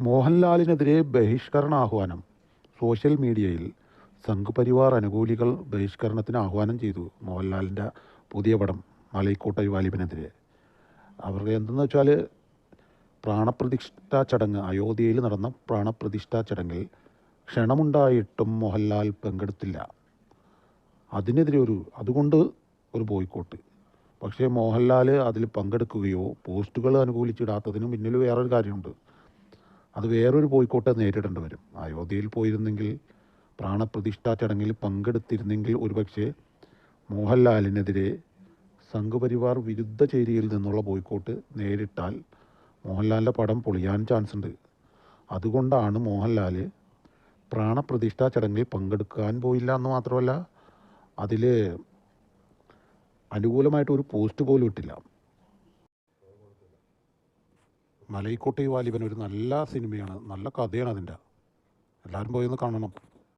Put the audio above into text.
മോഹൻലാലിനെതിരെ ബഹിഷ്കരണ ആഹ്വാനം സോഷ്യൽ മീഡിയയിൽ സംഘപരിവാർ അനുകൂലികൾ ബഹിഷ്കരണത്തിന് ആഹ്വാനം ചെയ്തു മോഹൻലാലിന്റെ പുതിയ പടം മലൈക്കോട്ട വാലിബനെതിരെ അവർ എന്തെന്ന് വെച്ചാൽ പ്രാണപ്രതിഷ്ഠാ ചടങ്ങ് അയോധ്യയിൽ നടന്ന പ്രാണപ്രതിഷ്ഠാ ചടങ്ങിൽ ക്ഷണമുണ്ടായിട്ടും മോഹൻലാൽ പങ്കെടുത്തില്ല. അതിനെതിരെ ഒരു അതുകൊണ്ട് ഒരു ബോയ്ക്കോട്ട്. പക്ഷേ മോഹൻലാൽ അതിൽ പങ്കെടുക്കുകയോ പോസ്റ്റുകൾ അനുകൂലിച്ചിടാത്തതിനും പിന്നിൽ വേറൊരു കാര്യമുണ്ട്. അത് വേറൊരു പോയിക്കോട്ടെ നേരിടേണ്ടി വരും. അയോധ്യയിൽ പോയിരുന്നെങ്കിൽ പ്രാണപ്രതിഷ്ഠാ ചടങ്ങിൽ പങ്കെടുത്തിരുന്നെങ്കിൽ ഒരുപക്ഷെ മോഹൻലാലിനെതിരെ സംഘപരിവാർ വിരുദ്ധ ചേരിയിൽ നിന്നുള്ള ബോയ്ക്കോട്ട് നേരിട്ടാൽ മോഹൻലാലിന്റെ പടം പൊളിയാൻ ചാൻസ് ഉണ്ട് അതുകൊണ്ടാണ് മോഹൻലാൽ പ്രാണപ്രതിഷ്ഠാ ചടങ്ങിൽ പങ്കെടുക്കാൻ പോയില്ല എന്ന് മാത്രമല്ല അതിൽ അനുകൂലമായിട്ട് ഒരു പോസ്റ്റ് പോലും ഇട്ടില്ല. മലൈക്കോട്ടൈ വാലിബൻ ഒരു നല്ല സിനിമയാണ് നല്ല കഥയാണ് അതിന്റെ. എല്ലാവരും പോയി ഒന്ന് കാണണം.